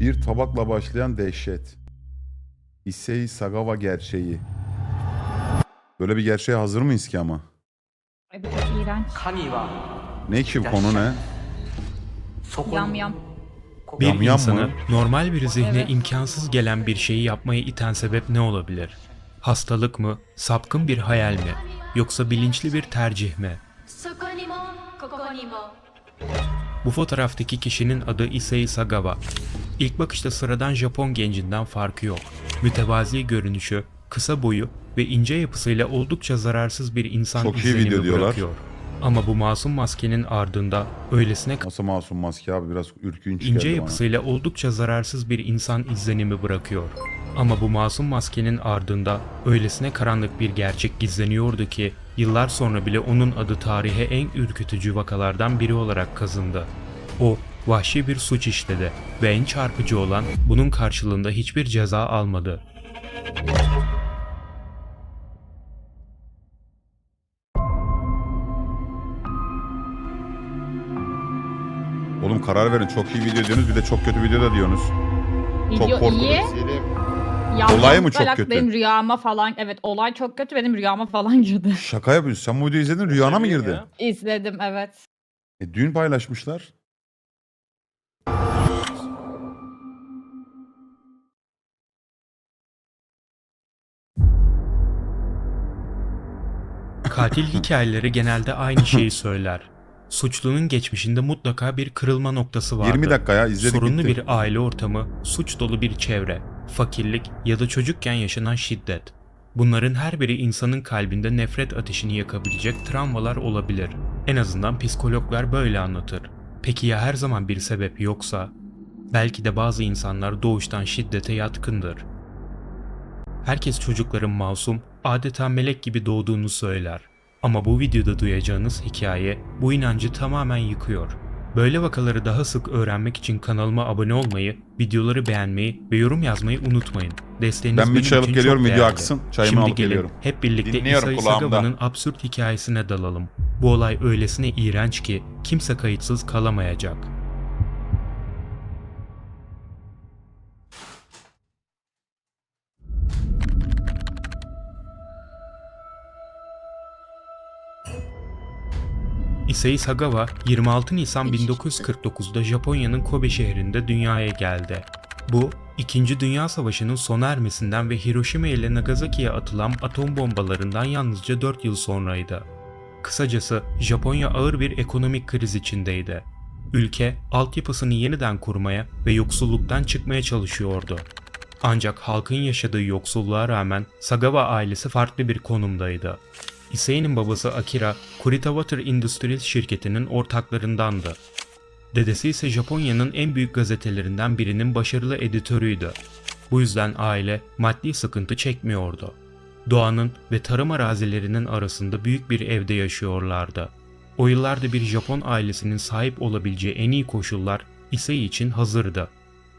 Bir tabakla başlayan dehşet. Issei Sagawa gerçeği. Böyle bir gerçeğe hazır mıyız ki ama? Evet iğrenç. Ne ki bu konu ne? Yam yam. Bir Yam insanı mı? normal bir zihne Evet. imkansız gelen bir şeyi yapmaya iten sebep ne olabilir? Hastalık mı? Sapkın bir hayal mi? Yoksa bilinçli bir tercih mi? Bu fotoğraftaki kişinin adı Issei Sagawa. İlk bakışta sıradan Japon gencinden farkı yok. Mütevazi görünüşü, kısa boyu ve ince yapısıyla oldukça zararsız bir insan Çok iyi izlenimi video diyorlar. bırakıyor. Ama bu masum maskenin ardında öylesine Nasıl masum maske abi biraz ürkünç ince geldi bana. yapısıyla oldukça zararsız bir insan izlenimi bırakıyor. Ama bu masum maskenin ardında öylesine karanlık bir gerçek gizleniyordu ki yıllar sonra bile onun adı tarihe en ürkütücü vakalardan biri olarak kazındı. O vahşi bir suç işledi ve en çarpıcı olan bunun karşılığında hiçbir ceza almadı. Oğlum karar verin çok iyi video diyorsunuz bir de çok kötü video da diyorsunuz. Çok Video korkunç. iyi. Olay mı çok kötü? Benim rüyama falan evet olay çok kötü benim rüyama falan girdi. Şaka yapıyorsun. Sen bu videoyu izledin rüyana mı girdi? İzledim evet. E, dün paylaşmışlar. Katil hikayeleri genelde aynı şeyi söyler. Suçlunun geçmişinde mutlaka bir kırılma noktası vardı. 20 dakika ya izledik Sorunlu gitti. bir aile ortamı, suç dolu bir çevre, fakirlik ya da çocukken yaşanan şiddet. Bunların her biri insanın kalbinde nefret ateşini yakabilecek travmalar olabilir. En azından psikologlar böyle anlatır. Peki ya her zaman bir sebep yoksa? Belki de bazı insanlar doğuştan şiddete yatkındır. Herkes çocukların masum, adeta melek gibi doğduğunu söyler. Ama bu videoda duyacağınız hikaye bu inancı tamamen yıkıyor. Böyle vakaları daha sık öğrenmek için kanalıma abone olmayı, videoları beğenmeyi ve yorum yazmayı unutmayın. Desteğiniz Ben benim için geliyorum, çok video değerli. aksın. Çayımı Şimdi alıp gelin geliyorum. hep birlikte Dinliyorum İsai kulağımda. Sagawa'nın absürt hikayesine dalalım. Bu olay öylesine iğrenç ki kimse kayıtsız kalamayacak. Issei Sagawa 26 Nisan 1949'da Japonya'nın Kobe şehrinde dünyaya geldi. Bu, İkinci Dünya Savaşı'nın sona ermesinden ve Hiroşima ile Nagasaki'ye atılan atom bombalarından yalnızca 4 yıl sonraydı. Kısacası Japonya ağır bir ekonomik kriz içindeydi. Ülke, altyapısını yeniden kurmaya ve yoksulluktan çıkmaya çalışıyordu. Ancak halkın yaşadığı yoksulluğa rağmen Sagawa ailesi farklı bir konumdaydı. Issei'nin babası Akira, Kurita Water Industries şirketinin ortaklarındandı. Dedesi ise Japonya'nın en büyük gazetelerinden birinin başarılı editörüydü. Bu yüzden aile maddi sıkıntı çekmiyordu. Doğanın ve tarım arazilerinin arasında büyük bir evde yaşıyorlardı. O yıllarda bir Japon ailesinin sahip olabileceği en iyi koşullar Issei için hazırdı.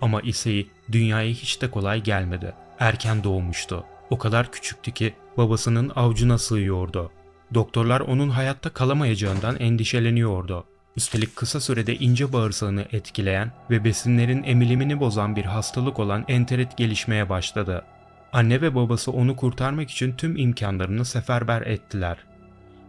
Ama Issei dünyaya hiç de kolay gelmedi. Erken doğmuştu. O kadar küçüktü ki babasının avucuna sığıyordu. Doktorlar onun hayatta kalamayacağından endişeleniyordu. Üstelik kısa sürede ince bağırsağını etkileyen ve besinlerin emilimini bozan bir hastalık olan enterit gelişmeye başladı. Anne ve babası onu kurtarmak için tüm imkanlarını seferber ettiler.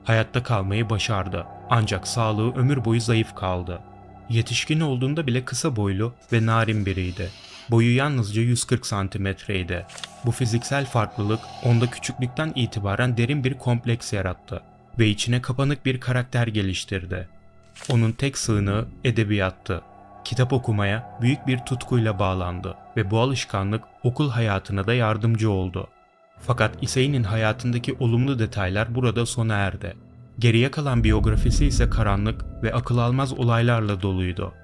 Hayatta kalmayı başardı ancak sağlığı ömür boyu zayıf kaldı. Yetişkin olduğunda bile kısa boylu ve narin biriydi. Boyu yalnızca 140 santimetreydi. Bu fiziksel farklılık onda küçüklükten itibaren derin bir kompleks yarattı ve içine kapanık bir karakter geliştirdi. Onun tek sığınağı edebiyattı. Kitap okumaya büyük bir tutkuyla bağlandı ve bu alışkanlık okul hayatına da yardımcı oldu. Fakat Issei'nin hayatındaki olumlu detaylar burada sona erdi. Geriye kalan biyografisi ise karanlık ve akıl almaz olaylarla doluydu.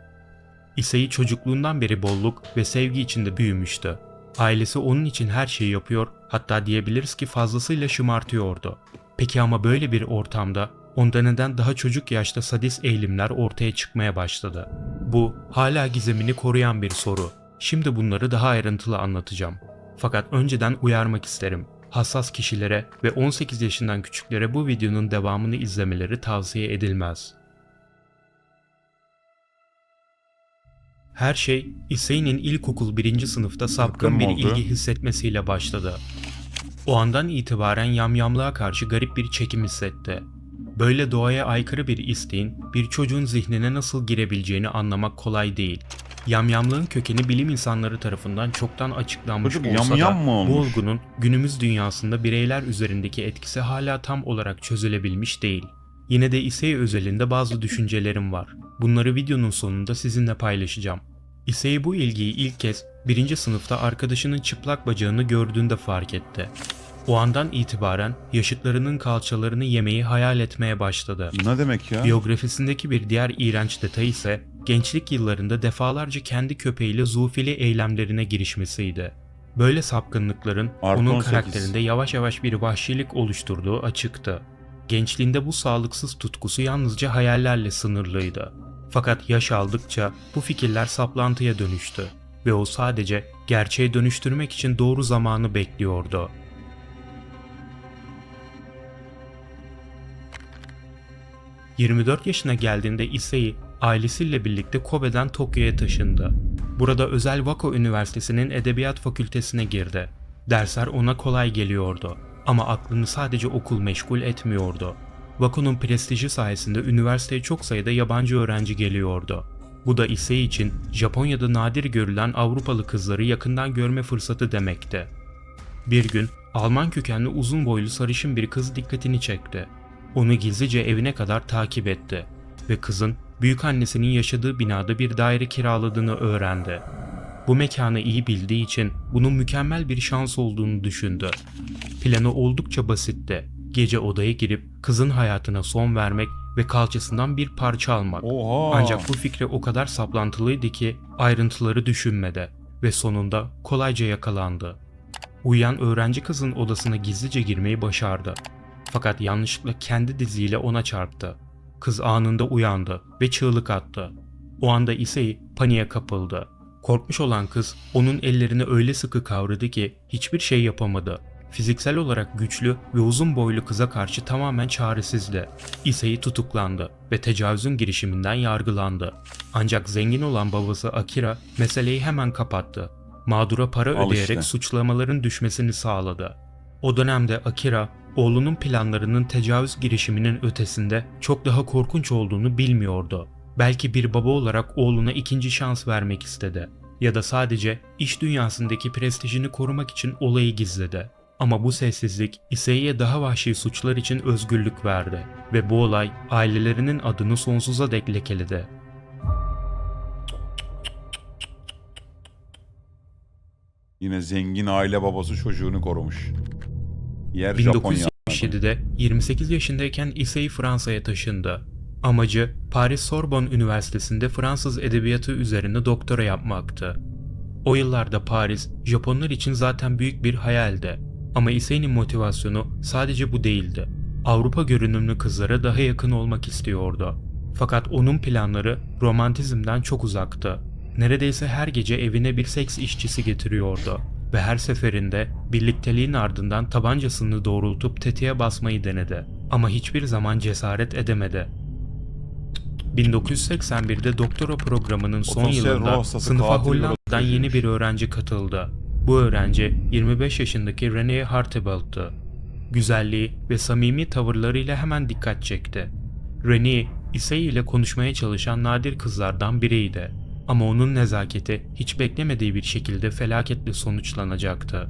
Issei çocukluğundan beri bolluk ve sevgi içinde büyümüştü. Ailesi onun için her şeyi yapıyor, hatta diyebiliriz ki fazlasıyla şımartıyordu. Peki ama böyle bir ortamda onda neden daha çocuk yaşta sadist eğilimler ortaya çıkmaya başladı? Bu hala gizemini koruyan bir soru. Şimdi bunları daha ayrıntılı anlatacağım. Fakat önceden uyarmak isterim. Hassas kişilere ve 18 yaşından küçüklere bu videonun devamını izlemeleri tavsiye edilmez. Her şey Issei'nin ilkokul birinci sınıfta sapkın bir oldu? ilgi hissetmesiyle başladı. O andan itibaren yamyamlığa karşı garip bir çekim hissetti. Böyle doğaya aykırı bir isteğin bir çocuğun zihnine nasıl girebileceğini anlamak kolay değil. Yamyamlığın kökeni bilim insanları tarafından çoktan açıklanmış Çocuk olsa yamyam da mı bu olgunun günümüz dünyasında bireyler üzerindeki etkisi hala tam olarak çözülebilmiş değil. Yine de Issei özelinde bazı düşüncelerim var. Bunları videonun sonunda sizinle paylaşacağım. Issei bu ilgiyi ilk kez birinci sınıfta arkadaşının çıplak bacağını gördüğünde fark etti. O andan itibaren yaşıtlarının kalçalarını yemeyi hayal etmeye başladı. Ne demek ya? Biyografisindeki bir diğer iğrenç detay ise gençlik yıllarında defalarca kendi köpeğiyle zoofili eylemlerine girişmesiydi. Böyle sapkınlıkların Artı onun 18. karakterinde yavaş yavaş bir vahşilik oluşturduğu açıktı. Gençliğinde bu sağlıksız tutkusu yalnızca hayallerle sınırlıydı. Fakat yaş aldıkça bu fikirler saplantıya dönüştü ve o sadece gerçeğe dönüştürmek için doğru zamanı bekliyordu. ...24 yaşına geldiğinde Issei ailesiyle birlikte Kobe'den Tokyo'ya taşındı. Burada özel Wako Üniversitesi'nin Edebiyat Fakültesine girdi. Dersler ona kolay geliyordu ama aklını sadece okul meşgul etmiyordu. Wako'nun prestiji sayesinde üniversiteye çok sayıda yabancı öğrenci geliyordu. Bu da Issei için Japonya'da nadir görülen Avrupalı kızları yakından görme fırsatı demekti. Bir gün Alman kökenli uzun boylu sarışın bir kız dikkatini çekti. Onu gizlice evine kadar takip etti ve kızın büyük annesinin yaşadığı binada bir daire kiraladığını öğrendi. Bu mekanı iyi bildiği için bunun mükemmel bir şans olduğunu düşündü. Planı oldukça basitti. Gece odaya girip kızın hayatına son vermek ve kalçasından bir parça almak. Oha. Ancak bu fikri o kadar saplantılıydı ki ayrıntıları düşünmedi ve sonunda kolayca yakalandı. Uyuyan öğrenci kızın odasına gizlice girmeyi başardı. Fakat yanlışlıkla kendi diziyle ona çarptı. Kız anında uyandı ve çığlık attı. O anda Issei paniğe kapıldı. Korkmuş olan kız onun ellerini öyle sıkı kavradı ki hiçbir şey yapamadı. Fiziksel olarak güçlü ve uzun boylu kıza karşı tamamen çaresizdi. Issei tutuklandı ve tecavüzün girişiminden yargılandı. Ancak zengin olan babası Akira meseleyi hemen kapattı. Mağdura para Al ödeyerek işte. suçlamaların düşmesini sağladı. O dönemde Akira, oğlunun planlarının tecavüz girişiminin ötesinde çok daha korkunç olduğunu bilmiyordu. Belki bir baba olarak oğluna ikinci şans vermek istedi. Ya da sadece iş dünyasındaki prestijini korumak için olayı gizledi. Ama bu sessizlik Issei'ye daha vahşi suçlar için özgürlük verdi ve bu olay ailelerinin adını sonsuza dek lekeledi. Yine zengin aile babası çocuğunu korumuş. Yer Japonya. 1977'de 28 yaşındayken Issei Fransa'ya taşındı. Amacı Paris Sorbonne Üniversitesi'nde Fransız edebiyatı üzerine doktora yapmaktı. O yıllarda Paris, Japonlar için zaten büyük bir hayaldi. Ama Issei'nin motivasyonu sadece bu değildi. Avrupa görünümlü kızlara daha yakın olmak istiyordu. Fakat onun planları romantizmden çok uzaktı. Neredeyse her gece evine bir seks işçisi getiriyordu ve her seferinde birlikteliğin ardından tabancasını doğrultup tetiğe basmayı denedi. Ama hiçbir zaman cesaret edemedi. 1981'de doktora programının son yılında sınıfa Hollanda'dan yeni bir öğrenci katıldı. Bu öğrenci 25 yaşındaki René Hartebelt'tı. Güzelliği ve samimi tavırlarıyla hemen dikkat çekti. René, Issei ile konuşmaya çalışan nadir kızlardan biriydi. Ama onun nezaketi hiç beklemediği bir şekilde felaketle sonuçlanacaktı.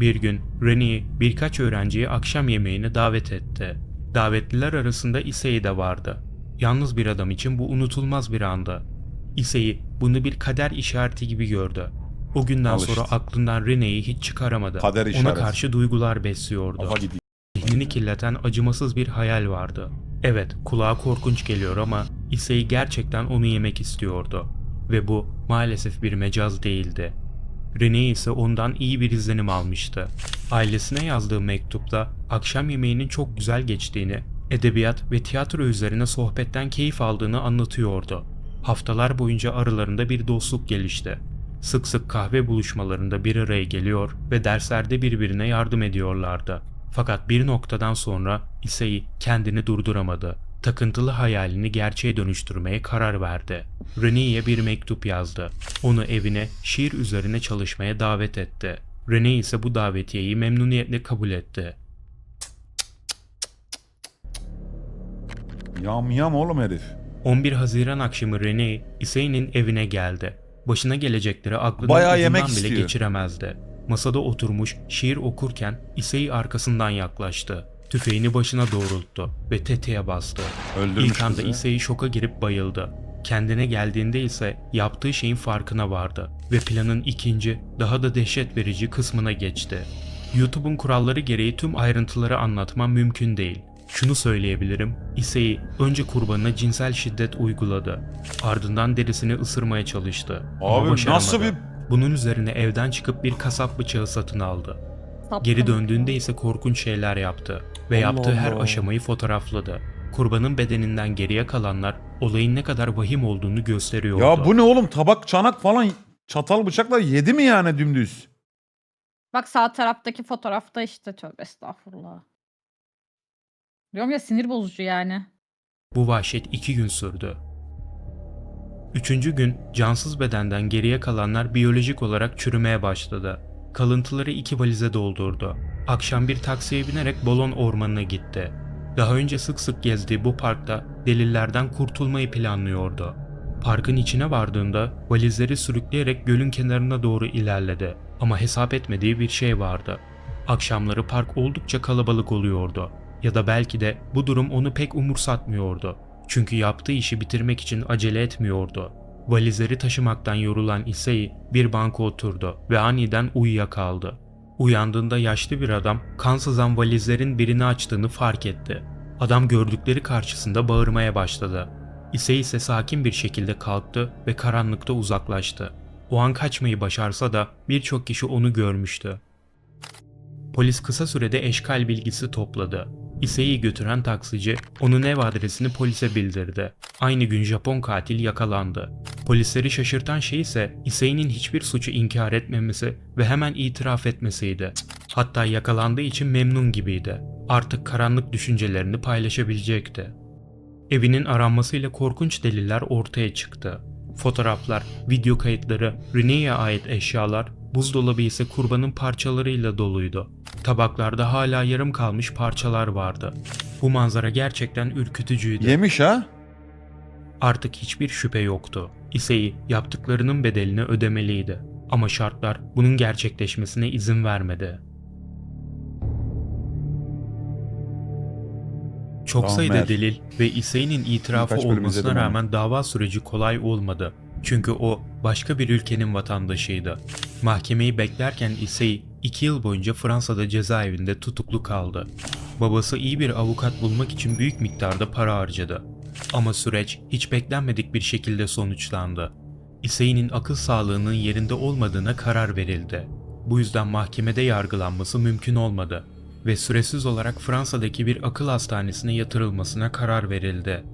Bir gün René birkaç öğrenciyi akşam yemeğine davet etti. Davetliler arasında Issei de vardı. Yalnız bir adam için bu unutulmaz bir andı. Issei bunu bir kader işareti gibi gördü. O günden Al sonra aklından René'yi hiç çıkaramadı. Kader Ona işareti. karşı duygular besliyordu. Kafa gidiyor. Zihnini kirleten acımasız bir hayal vardı. Evet, kulağa korkunç geliyor ama Issei gerçekten onu yemek istiyordu. Ve bu maalesef bir mecaz değildi. Rene ise ondan iyi bir izlenim almıştı. Ailesine yazdığı mektupta akşam yemeğinin çok güzel geçtiğini, edebiyat ve tiyatro üzerine sohbetten keyif aldığını anlatıyordu. Haftalar boyunca aralarında bir dostluk gelişti. Sık sık kahve buluşmalarında bir araya geliyor ve derslerde birbirine yardım ediyorlardı. Fakat bir noktadan sonra Issei kendini durduramadı Takıntılı hayalini gerçeğe dönüştürmeye karar verdi. Renee'ye bir mektup yazdı. Onu evine şiir üzerine çalışmaya davet etti. Renee ise bu davetiyeyi memnuniyetle kabul etti. Yam yam oğlum herif. 11 Haziran akşamı Renee, Issei'nin evine geldi. Başına gelecekleri aklından Bayağı ucundan yemek bile istiyor. geçiremezdi. Masada oturmuş şiir okurken Issei arkasından yaklaştı. Tüfeğini başına doğrulttu ve tetiğe bastı. Öldürmüş İlk anda kızı. Issei şoka girip bayıldı. Kendine geldiğinde ise yaptığı şeyin farkına vardı ve planın ikinci, daha da dehşet verici kısmına geçti. YouTube'un kuralları gereği tüm ayrıntıları anlatmam mümkün değil. Şunu söyleyebilirim, Issei önce kurbanına cinsel şiddet uyguladı. Ardından derisini ısırmaya çalıştı. Abi nasıl bir... Bunun üzerine evden çıkıp bir kasap bıçağı satın aldı. Sapkın. Geri döndüğünde ise korkunç şeyler yaptı ve Allah yaptığı her Allah. aşamayı fotoğrafladı. Kurbanın bedeninden geriye kalanlar olayın ne kadar vahim olduğunu gösteriyordu. Ya bu ne oğlum tabak çanak falan çatal bıçakla yedi mi yani dümdüz? Bak sağ taraftaki fotoğrafta işte tövbe estağfurullah. Diyorum ya sinir bozucu yani. Bu vahşet iki gün sürdü. Üçüncü gün cansız bedenden geriye kalanlar biyolojik olarak çürümeye başladı. Kalıntıları iki valize doldurdu. Akşam bir taksiye binerek Bolon ormanına gitti. Daha önce sık sık gezdiği bu parkta delillerden kurtulmayı planlıyordu. Parkın içine vardığında valizleri sürükleyerek gölün kenarına doğru ilerledi. Ama hesap etmediği bir şey vardı. Akşamları park oldukça kalabalık oluyordu. Ya da belki de bu durum onu pek umursatmıyordu. Çünkü yaptığı işi bitirmek için acele etmiyordu. Valizleri taşımaktan yorulan Issei bir banka oturdu ve aniden uyuyakaldı. Uyandığında yaşlı bir adam kan sızan valizlerin birini açtığını fark etti. Adam gördükleri karşısında bağırmaya başladı. Issei ise sakin bir şekilde kalktı ve karanlıkta uzaklaştı. O an kaçmayı başarsa da birçok kişi onu görmüştü. Polis kısa sürede eşkal bilgisi topladı. Issei'yi götüren taksici onun ev adresini polise bildirdi. Aynı gün Japon katil yakalandı. Polisleri şaşırtan şey ise Issei'nin hiçbir suçu inkar etmemesi ve hemen itiraf etmesiydi. Hatta yakalandığı için memnun gibiydi. Artık karanlık düşüncelerini paylaşabilecekti. Evinin aranmasıyla korkunç deliller ortaya çıktı. Fotoğraflar, video kayıtları, Renee'ye ait eşyalar, buzdolabı ise kurbanın parçalarıyla doluydu. Tabaklarda hala yarım kalmış parçalar vardı. Bu manzara gerçekten ürkütücüydü. Yemiş ha? Artık hiçbir şüphe yoktu. Issei yaptıklarının bedelini ödemeliydi. Ama şartlar bunun gerçekleşmesine izin vermedi. Çok Tamam, sayıda delil ve Issei'nin itirafı Birkaç bölüm olmasına izledim rağmen dava süreci kolay olmadı. Çünkü o başka bir ülkenin vatandaşıydı. Mahkemeyi beklerken Issei 2 yıl boyunca Fransa'da cezaevinde tutuklu kaldı. Babası iyi bir avukat bulmak için büyük miktarda para harcadı. Ama süreç hiç beklenmedik bir şekilde sonuçlandı. Issei'nin akıl sağlığının yerinde olmadığına karar verildi. Bu yüzden mahkemede yargılanması mümkün olmadı ve süresiz olarak Fransa'daki bir akıl hastanesine yatırılmasına karar verildi.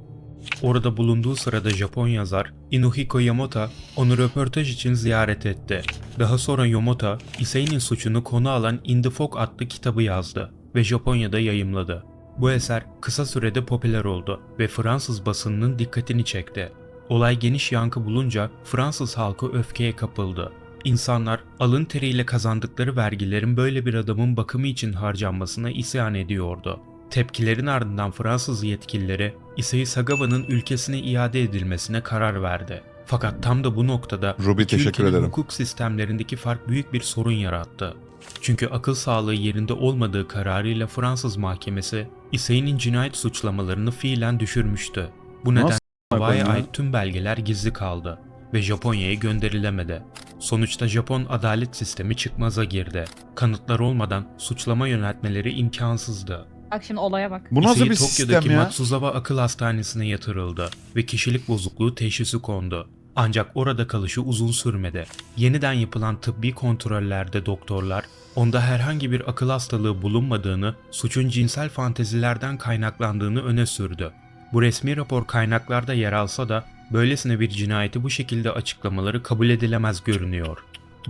Orada bulunduğu sırada Japon yazar Inuhiko Yamota onu röportaj için ziyaret etti. Daha sonra Yamota, Issei'nin suçunu konu alan In the Fog adlı kitabı yazdı ve Japonya'da yayımladı. Bu eser kısa sürede popüler oldu ve Fransız basınının dikkatini çekti. Olay geniş yankı bulunca Fransız halkı öfkeye kapıldı. İnsanlar alın teriyle kazandıkları vergilerin böyle bir adamın bakımı için harcanmasına isyan ediyordu. Tepkilerin ardından Fransız yetkilileri Issei Sagawa'nın ülkesine iade edilmesine karar verdi. Fakat tam da bu noktada Ruby, iki teşekkür ülkenin ederim. hukuk sistemlerindeki fark büyük bir sorun yarattı. Çünkü akıl sağlığı yerinde olmadığı kararıyla Fransız mahkemesi Issei'nin cinayet suçlamalarını fiilen düşürmüştü. Bu Nasıl nedenle davaya ya? ait tüm belgeler gizli kaldı ve Japonya'ya gönderilemedi. Sonuçta Japon adalet sistemi çıkmaza girdi. Kanıtlar olmadan suçlama yöneltmeleri imkansızdı. Bak şimdi olaya bak. Bu nasıl Issei bir Tokyo'daki sistem ya? Matsuzawa Akıl Hastanesi'ne yatırıldı ve kişilik bozukluğu teşhisi kondu. Ancak orada kalışı uzun sürmedi. Yeniden yapılan tıbbi kontrollerde doktorlar onda herhangi bir akıl hastalığı bulunmadığını, suçun cinsel fantezilerden kaynaklandığını öne sürdü. Bu resmi rapor kaynaklarda yer alsa da böylesine bir cinayeti bu şekilde açıklamaları kabul edilemez görünüyor.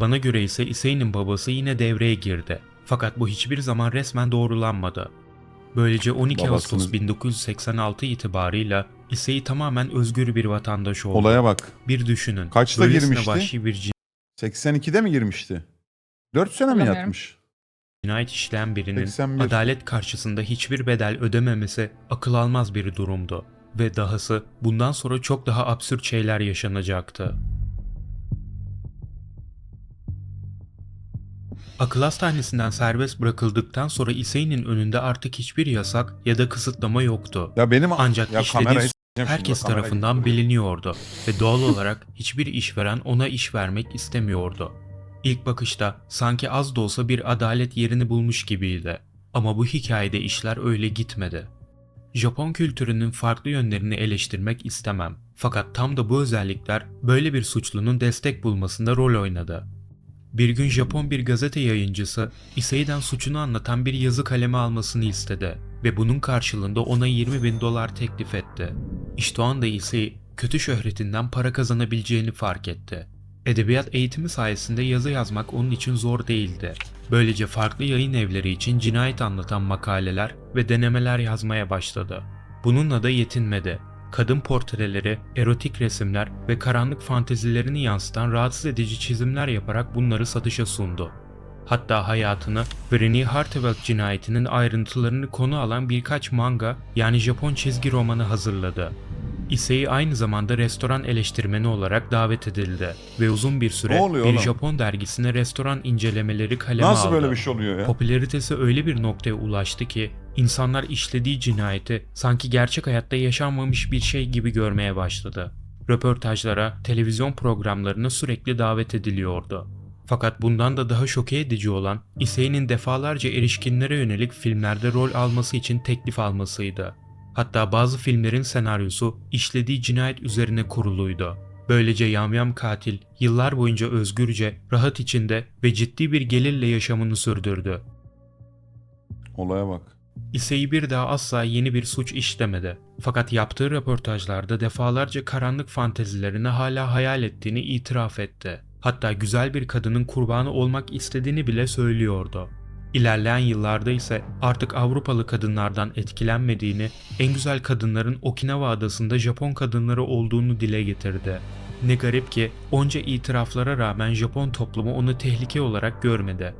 Bana göre ise Issei'nin babası yine devreye girdi. Fakat bu hiçbir zaman resmen doğrulanmadı. Böylece 12 Ağustos Babasını- 1986 itibarıyla Issei tamamen özgür bir vatandaş oldu. Olaya bak. Bir düşünün. Kaçta girmişti? vahşi bir 82'de mi girmişti? 4 sene mi yatmış? cinayet işleyen birinin 81. adalet karşısında hiçbir bedel ödememesi akıl almaz bir durumdu. Ve dahası bundan sonra çok daha absürt şeyler yaşanacaktı. Akıl hastanesinden serbest bırakıldıktan sonra Issei'nin önünde artık hiçbir yasak ya da kısıtlama yoktu. Ya benim Ancak ya işlediği şimdi, herkes tarafından biliniyordu ve doğal olarak hiçbir işveren ona iş vermek istemiyordu. İlk bakışta sanki az da olsa bir adalet yerini bulmuş gibiydi. Ama bu hikayede işler öyle gitmedi. Japon kültürünün farklı yönlerini eleştirmek istemem. Fakat tam da bu özellikler böyle bir suçlunun destek bulmasında rol oynadı. Bir gün Japon bir gazete yayıncısı Issei'den suçunu anlatan bir yazı kalemi almasını istedi ve bunun karşılığında ona 20 bin dolar teklif etti. İşte o anda Issei kötü şöhretinden para kazanabileceğini fark etti. Edebiyat eğitimi sayesinde yazı yazmak onun için zor değildi. Böylece farklı yayın evleri için cinayet anlatan makaleler ve denemeler yazmaya başladı. Bununla da yetinmedi. Kadın portreleri, erotik resimler ve karanlık fantezilerini yansıtan rahatsız edici çizimler yaparak bunları satışa sundu. Hatta hayatını Brenny Hartevelt cinayetinin ayrıntılarını konu alan birkaç manga yani Japon çizgi romanı hazırladı. Issei aynı zamanda restoran eleştirmeni olarak davet edildi ve uzun bir süre bir oğlum? Japon dergisine restoran incelemeleri kaleme Nasıl aldı. böyle bir şey oluyor ya? Popülaritesi öyle bir noktaya ulaştı ki insanlar işlediği cinayeti sanki gerçek hayatta yaşanmamış bir şey gibi görmeye başladı. Röportajlara, televizyon programlarına sürekli davet ediliyordu. Fakat bundan da daha şoke edici olan Issei'nin defalarca erişkinlere yönelik filmlerde rol alması için teklif almasıydı. Hatta bazı filmlerin senaryosu işlediği cinayet üzerine kuruluydu. Böylece yamyam katil yıllar boyunca özgürce, rahat içinde ve ciddi bir gelirle yaşamını sürdürdü. Olaya bak. Issei bir daha asla yeni bir suç işlemedi. Fakat yaptığı röportajlarda defalarca karanlık fantezilerini hala hayal ettiğini itiraf etti. Hatta güzel bir kadının kurbanı olmak istediğini bile söylüyordu. İlerleyen yıllarda ise artık Avrupalı kadınlardan etkilenmediğini, en güzel kadınların Okinawa adasında Japon kadınları olduğunu dile getirdi. Ne garip ki onca itiraflara rağmen Japon toplumu onu tehlike olarak görmedi.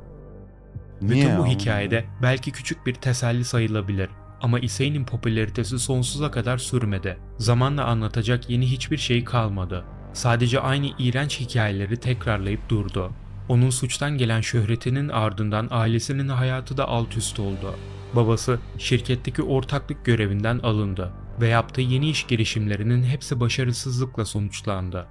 Niye Bütün bu hikayede belki küçük bir teselli sayılabilir. Ama Issei'nin popülaritesi sonsuza kadar sürmedi. Zamanla anlatacak yeni hiçbir şey kalmadı. Sadece aynı iğrenç hikayeleri tekrarlayıp durdu. Onun suçtan gelen şöhretinin ardından ailesinin hayatı da alt üst oldu. Babası şirketteki ortaklık görevinden alındı ve yaptığı yeni iş girişimlerinin hepsi başarısızlıkla sonuçlandı.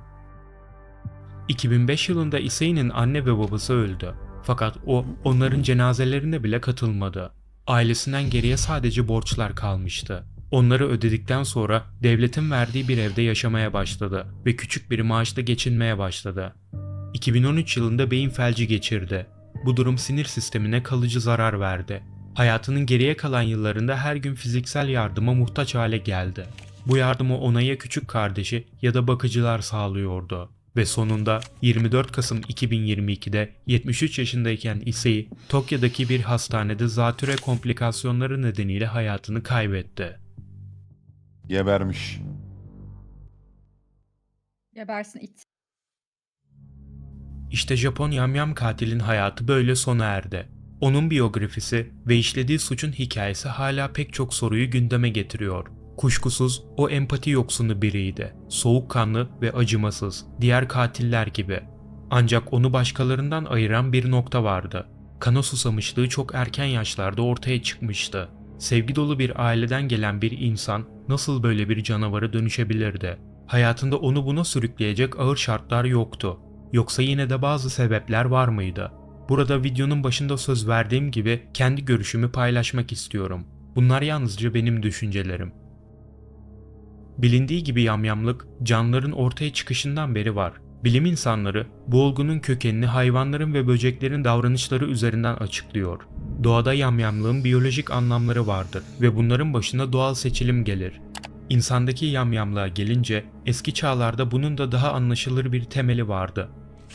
2005 yılında Issei'nin anne ve babası öldü. Fakat o onların cenazelerine bile katılmadı. Ailesinden geriye sadece borçlar kalmıştı. Onları ödedikten sonra devletin verdiği bir evde yaşamaya başladı ve küçük bir maaşla geçinmeye başladı. 2013 yılında beyin felci geçirdi. Bu durum sinir sistemine kalıcı zarar verdi. Hayatının geriye kalan yıllarında her gün fiziksel yardıma muhtaç hale geldi. Bu yardımı ona ya küçük kardeşi ya da bakıcılar sağlıyordu. Ve sonunda 24 Kasım 2022'de 73 yaşındayken Issei, Tokyo'daki bir hastanede zatüre komplikasyonları nedeniyle hayatını kaybetti. Gebermiş. Gebersin it. İşte Japon yamyam katilin hayatı böyle sona erdi. Onun biyografisi ve işlediği suçun hikayesi hala pek çok soruyu gündeme getiriyor. Kuşkusuz o empati yoksunu biriydi. Soğukkanlı ve acımasız, diğer katiller gibi. Ancak onu başkalarından ayıran bir nokta vardı. Kana susamışlığı çok erken yaşlarda ortaya çıkmıştı. Sevgi dolu bir aileden gelen bir insan nasıl böyle bir canavara dönüşebilirdi? Hayatında onu buna sürükleyecek ağır şartlar yoktu. Yoksa yine de bazı sebepler var mıydı? Burada videonun başında söz verdiğim gibi kendi görüşümü paylaşmak istiyorum. Bunlar yalnızca benim düşüncelerim. Bilindiği gibi yamyamlık canlıların ortaya çıkışından beri var. Bilim insanları bu olgunun kökenini hayvanların ve böceklerin davranışları üzerinden açıklıyor. Doğada yamyamlığın biyolojik anlamları vardır ve bunların başına doğal seçilim gelir. İnsandaki yamyamlığa gelince eski çağlarda bunun da daha anlaşılır bir temeli vardı.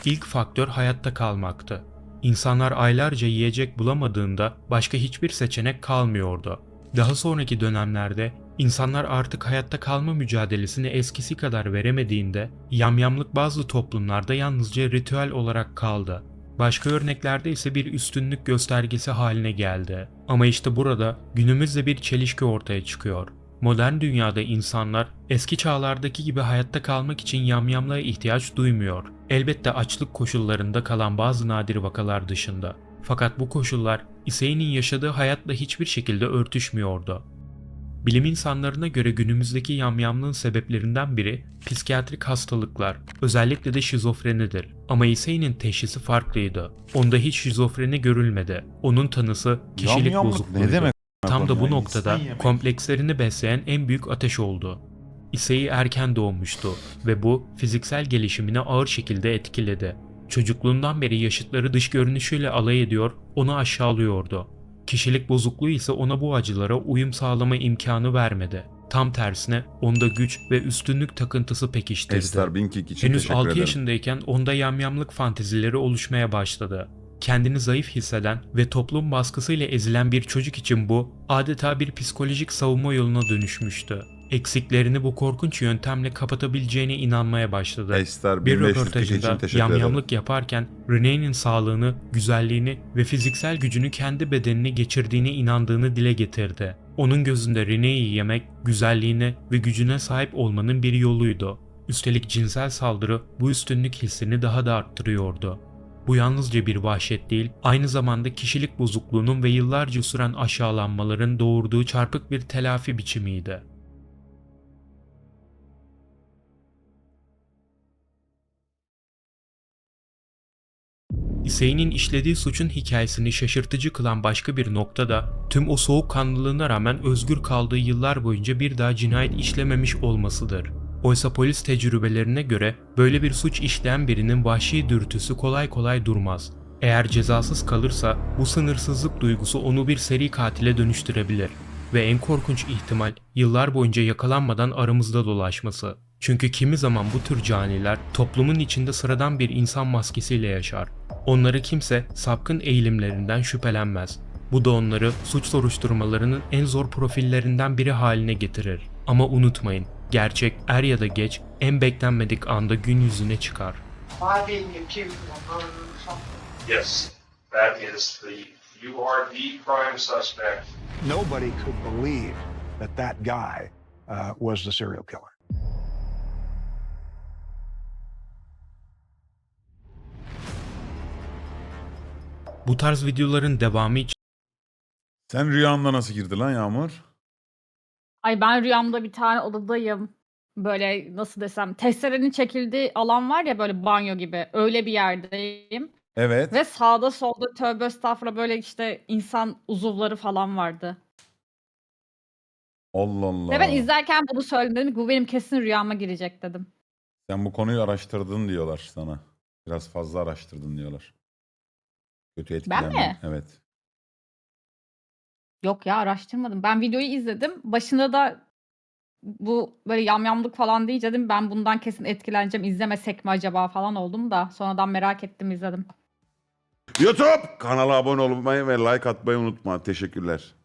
İlk faktör hayatta kalmaktı. İnsanlar aylarca yiyecek bulamadığında başka hiçbir seçenek kalmıyordu. Daha sonraki dönemlerde insanlar artık hayatta kalma mücadelesini eskisi kadar veremediğinde yamyamlık bazı toplumlarda yalnızca ritüel olarak kaldı. Başka örneklerde ise bir üstünlük göstergesi haline geldi. Ama işte burada günümüzde bir çelişki ortaya çıkıyor. Modern dünyada insanlar eski çağlardaki gibi hayatta kalmak için yamyamlığa ihtiyaç duymuyor. Elbette açlık koşullarında kalan bazı nadir vakalar dışında. Fakat bu koşullar İsey'nin yaşadığı hayatla hiçbir şekilde örtüşmüyordu. Bilim insanlarına göre günümüzdeki yamyamlığın sebeplerinden biri psikiyatrik hastalıklar, özellikle de şizofrenidir. Ama İsey'nin teşhisi farklıydı. Onda hiç şizofreni görülmedi. Onun tanısı kişilik Yamyamlık bozukluğuydu. ne demek? Tam da bu noktada komplekslerini besleyen en büyük ateş oldu. İseyi erken doğmuştu ve bu fiziksel gelişimini ağır şekilde etkiledi. Çocukluğundan beri yaşıtları dış görünüşüyle alay ediyor, onu aşağılıyordu. Kişilik bozukluğu ise ona bu acılara uyum sağlama imkanı vermedi. Tam tersine onda güç ve üstünlük takıntısı pekiştirdi. Estar Binkik için Henüz teşekkür 6 ederim. yaşındayken onda yamyamlık fantezileri oluşmaya başladı. Kendini zayıf hisseden ve toplum baskısıyla ezilen bir çocuk için bu adeta bir psikolojik savunma yoluna dönüşmüştü. Eksiklerini bu korkunç yöntemle kapatabileceğine inanmaya başladı. Estar Bir 1542 için röportajında yamyamlık yaparken Renee'nin sağlığını, güzelliğini ve fiziksel gücünü kendi bedenine geçirdiğine inandığını dile getirdi. Onun gözünde Renee'yi yemek, güzelliğine ve gücüne sahip olmanın bir yoluydu. Üstelik cinsel saldırı bu üstünlük hissini daha da arttırıyordu. Bu yalnızca bir vahşet değil, aynı zamanda kişilik bozukluğunun ve yıllarca süren aşağılanmaların doğurduğu çarpık bir telafi biçimiydi. İsey'nin işlediği suçun hikayesini şaşırtıcı kılan başka bir nokta da tüm o soğukkanlılığına rağmen özgür kaldığı yıllar boyunca bir daha cinayet işlememiş olmasıdır. Oysa polis tecrübelerine göre böyle bir suç işleyen birinin vahşi dürtüsü kolay kolay durmaz. Eğer cezasız kalırsa bu sınırsızlık duygusu onu bir seri katile dönüştürebilir. Ve en korkunç ihtimal yıllar boyunca yakalanmadan aramızda dolaşması. Çünkü kimi zaman bu tür caniler toplumun içinde sıradan bir insan maskesiyle yaşar. Onları kimse sapkın eğilimlerinden şüphelenmez. Bu da onları suç soruşturmalarının en zor profillerinden biri haline getirir. Ama unutmayın, gerçek er ya da geç en beklenmedik anda gün yüzüne çıkar. Yes, that is the, you are the prime suspect. Nobody could believe that that guy uh, was the serial killer. Bu tarz videoların devamı için Sen rüyanda nasıl girdi lan Yağmur? Ay ben rüyamda bir tane odadayım. Böyle nasıl desem testerenin çekildiği alan var ya böyle banyo gibi. Öyle bir yerdeyim. Evet. Ve sağda solda tövbe estağfurullah böyle işte insan uzuvları falan vardı. Allah Allah. Ve ben izlerken bunu söyledim. Dedim ki, bu benim kesin rüyama girecek dedim. Sen bu konuyu araştırdın diyorlar sana. Biraz fazla araştırdın diyorlar. Kötü etkilendin. mi? Evet. Yok ya araştırmadım. Ben videoyu izledim. Başında da bu böyle yamyamlık falan deyince dedim ben bundan kesin etkileneceğim. İzlemesek mi acaba falan oldum da sonradan merak ettim izledim. YouTube kanala abone olmayı ve like atmayı unutma. Teşekkürler.